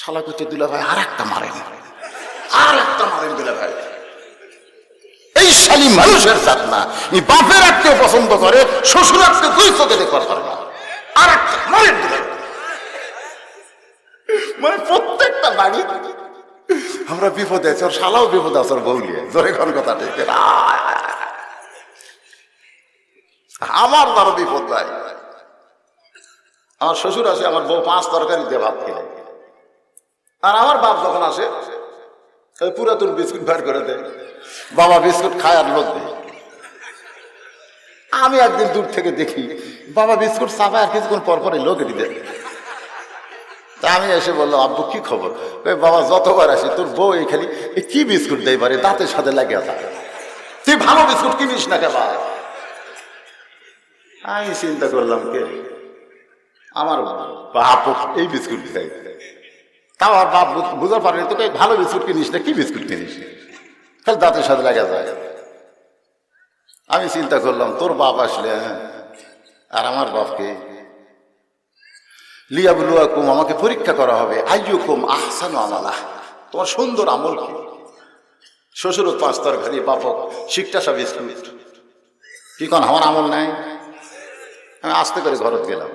শালা করছে দুলা ভাই আর একটা মারেন। আর একটা মারেন দুলা ভাই। এই শালী মানুষের জাত না। বাপের আত্মীয় পছন্দ করে, শ্বশুর আত্মীয় দুই চোখে দেখবার পারে না। আর একটা মারেন দুলা মানে প্রত্যেকটা বাড়ি, আমরা বিপদে আছি, ওর শালাও বিপদ আছে, ওর বউ নিয়ে। জোরে কোন কথা ঠিক? আমার দ্বারা বিপদ নাই। আমার শ্বশুর আছে, আমার বউ পাঁচ তরকারি দিয়ে ভাত খেলে। আর আমার বাপ যখন আসে, ওই পুরাতন বিস্কুট বের করে দেয়। বাবা বিস্কুট খায় আর লোক দেয়। আমি একদিন দূর থেকে দেখি, বাবা বিস্কুট চাপায় আর কিছুক্ষণ পর পরে লোক দিতে তা আমি এসে বললাম, আব্বু, কি খবর? বাবা, যতবার আসি, তোর বউ এই খালি কি বিস্কুট দেয় পারে দাঁতের সাথে লাগে তুই ভালো বিস্কুট কিনিস না কেবা আমি চিন্তা করলাম, কে? আমার বাপ, এই বিস্কুট খাই তাও আর বাপ বুঝ- বুঝতে পারেনি তোকে ভালো বিস্কুট কিনিস না, কি বিস্কুট কিনিস? খালি দাঁতের সাথে লাগা যায়। আমি চিন্তা করলাম, তোর বাপ আসলে হ্যাঁ? আর আমার বাপকে লিয়াবুলুয়া কুম আমাকে পরীক্ষা করা হবে। আইয়ু কুম আহসানু আমালা। তোমার সুন্দর আমল কি? শ্বশুর পাঁচ তরকারি, বাপক শিকটা সব বিস্কুট। কি কোন, আমার আমল নাই? আমি আস্তে করে ঘরত গেলাম।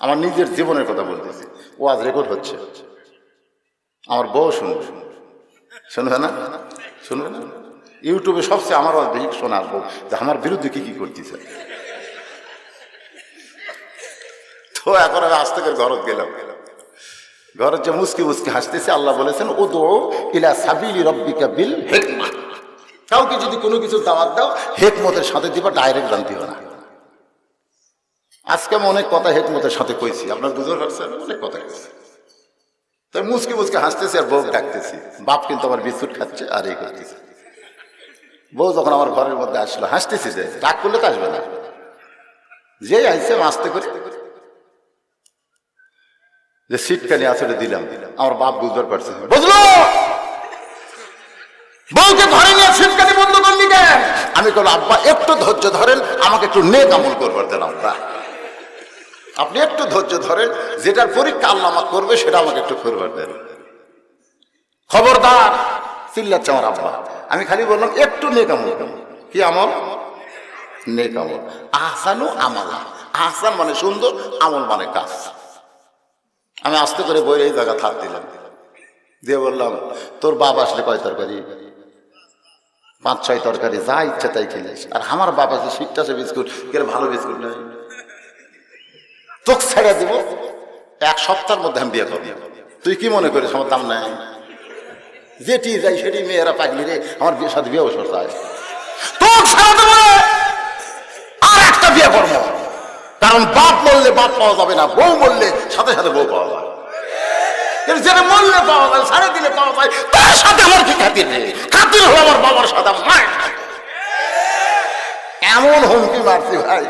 আমার নিজের জীবনের কথা বলতেছি। ও আজ রেকর্ড হচ্ছে। আমার বউ শুনবে। শুনবে না? শুনবে না? ইউটিউবে সবচেয়ে আমার আজ বেশি শোনার বউ। যে আমার বিরুদ্ধে কি কি করতেছে? তো এখন আমি আস্তে করে ঘরত গেলাম। ঘরের যে মুসকি মুসকি হাসতেছে, আল্লাহ বলেছেন ও দো ইলা সাবিলি রব্বিকা বিল হেকমা। কাউকে যদি কোনো কিছু দাওয়াত দাও, হেকমতের সাথে দিবা, ডাইরেক্ট দান দিও না। আজকে আমি অনেক কথা হেকমতের সাথে কইছি। আপনার পারছেন? অনেক কথা কইছি। তাই মুসকি মুসকি হাসতেছি আর বউ ডাকতেছি। বাপ কিন্তু আমার বিস্কুট খাচ্ছে আর এই করতেছে। বউ যখন আমার ঘরের মধ্যে আসলো, হাসতেছি যে ডাক করলে তো আসবে না। যে আইসে আস্তে করে। যে সিটকানি আসলে দিলাম দিলাম। আমার বাপ বুঝবার পারছে বুঝলো? বউকে ঘরে নিয়ে সিটকানি বন্ধ করলি কেন? আমি বললাম আব্বা, একটু ধৈর্য ধরেন, আমাকে একটু নেক আমল করবার দেন আব্বা আপনি একটু ধৈর্য ধরেন, যেটার পরীক্ষা আল্লাহ করবে সেটা আমাকে একটু করবার দেন। খবরদার চিল্লাচ্ছে আমার আব্বা। আমি খালি বললাম, একটু নেক আমল করব। কি আমল? নেক আমল আহসানু আমালা। আহসান মানে সুন্দর, আমল মানে কাজ। আমি আস্তে করে বই এই জায়গা থাক দিলাম। দিয়ে বললাম, তোর বাপ আসলে কয় তরকারি? পাঁচ, ছয় তরকারি, যা ইচ্ছা তাই খেলিস। আর আমার বাপ আছে শিখটা সে বিস্কুট কে ভালো বিস্কুট চোখ ছেড়ে দিব, এক সপ্তাহের মধ্যে আমি বিয়ে করব। তুই কি মনে করিস আমার দাম নাই? যেটি যাই সেটি মেয়েরা পাগলি রে, আমার বিয়ের সাথে বিয়ে ছেড়ে দেবো আর একটা বিয়ে করব। কারণ বাপ বললে বাপ পাওয়া যাবে না, বউ বললে সাথে সাথে বউ পাওয়া যায়। যেটা মরলে পাওয়া যায় সাড়ে দিলে পাওয়া যায়, তার সাথে আমার কি খাতির নেই খাতির হলো আমার বাবার সাথে আমার মায়ের সাথে। এমন হুমকি মারছি ভাই।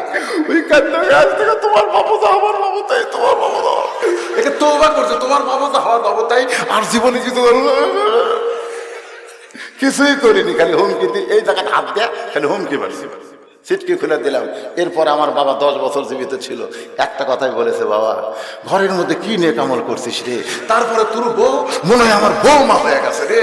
ওই কান্দ গাছ থেকে তোমার বাবু তো আমার বাবু তাই তোমার বাবু তো। একে তোবা করছে তোমার বাবু তো আমার বাবু তাই আর জীবনে কিছু কিছুই করিনি খালি হুমকি দি এই জায়গায় হাত দেয়া খালি হুমকি মারছি। সিটকি খুলে দিলাম। এরপর আমার বাবা দশ বছর জীবিত ছিল। একটা কথাই বলেছে বাবা ঘরের মধ্যে কি নেক আমল করছিস রে? তারপরে তোর বউ মনে হয় আমার বউ মা হয়ে গেছে রে।